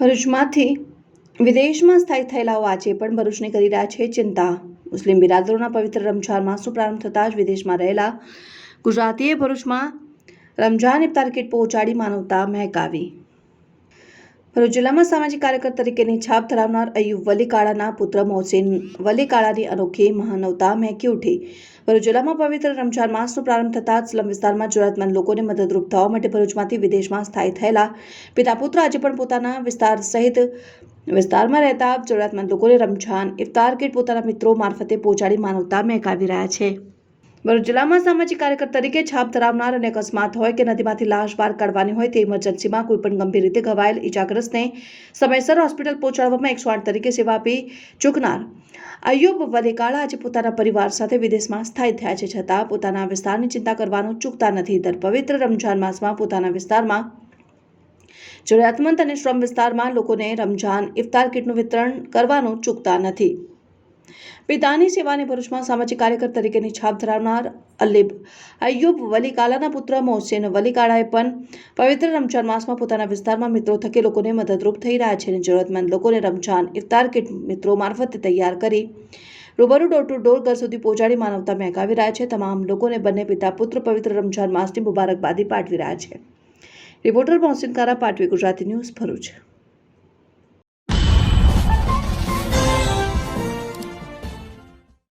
ભરૂચમાંથી વિદેશમાં સ્થાયી થયેલાઓ આજે પણ ભરૂચને કરી રહ્યા છે ચિંતા. મુસ્લિમ બિરાદરોના પવિત્ર રમઝાન માસનો પ્રારંભ થતાં જ વિદેશમાં રહેલા ગુજરાતીએ ભરૂચમાં રમઝાન ઇફતાર કીટ પહોંચાડી માનવતા મહેકાવી. ભરૂચ જિલ્લામાં સામાજિક કાર્યકર તરીકેની છાપ ધરાવનાર અયુબ વલીકાળાના પુત્ર મોહસિન વલીકાળાની અનોખી મહાનવતા મહેકી ઉઠી. ભરૂચ જિલ્લામાં પવિત્ર રમઝાન માસનો પ્રારંભ થતાં સ્લમ વિસ્તારમાં જરૂરતમંદ લોકોને મદદરૂપ થવા માટે ભરૂચમાંથી વિદેશમાં સ્થાયી થયેલા પિતા પુત્ર આજે પણ પોતાના વિસ્તાર સહિત વિસ્તારમાં રહેતા જરૂરતમંદ લોકોને રમઝાન ઇફતાર કીટ પોતાના મિત્રો મારફતે પહોંચાડી માનવતા મહેકાવી રહ્યા છે. ભરૂચ જિલ્લામાં સામાજિક કાર્યકર તરીકે છાપ ધરાવનાર અને અકસ્માત હોય કે નદીમાંથી લાશ બહાર કાઢવાની હોય તે ઇમરજન્સીમાં કોઈપણ ગંભીર રીતે ઘવાયેલ ઇજાગ્રસ્તને સમયસર હોસ્પિટલ પહોંચાડવામાં એકસો આઠ તરીકે સેવા આપી ચૂકનાર. અયુબ વલેકાળા આજે પોતાના પરિવાર સાથે વિદેશમાં સ્થાયી થયા છે છતાં પોતાના વિસ્તારની ચિંતા કરવાનું ચૂકતા નથી. દર પવિત્ર રમઝાન માસમાં પોતાના વિસ્તારમાં જરૂરિયાતમંદ અને શ્રમ વિસ્તારમાં લોકોને રમઝાન ઇફતાર કીટનું વિતરણ કરવાનું ચૂકતા નથી. પિતાની સેવાને ભરૂચમાં સામાજિક કાર્યકર તરીકેની છાપ ધરાવનાર અલીબ અયુબ વલીકાલાના પુત્ર મોહસેન વલીકાળાએ પણ પવિત્ર રમજાન માસમાં પોતાના વિસ્તારમાં મિત્રો થકી લોકોને મદદરૂપ થઈ રહ્યા છે અને જરૂરતમંદ લોકોને રમજાન ઇફતાર કિટ મિત્રો મારફતે તૈયાર કરી રૂબરૂ ડોર ટુ ડોર ઘર સુધી પહોંચાડી માનવતા મહેકાવી રહ્યા છે. તમામ લોકોને બંને પિતા પુત્ર પવિત્ર રમઝાન માસની મુબારકબાદી પાઠવી રહ્યા છે. રિપોર્ટર મોહસિન કારા પાટવી, ગુજરાતી ન્યૂઝ ભરૂચ.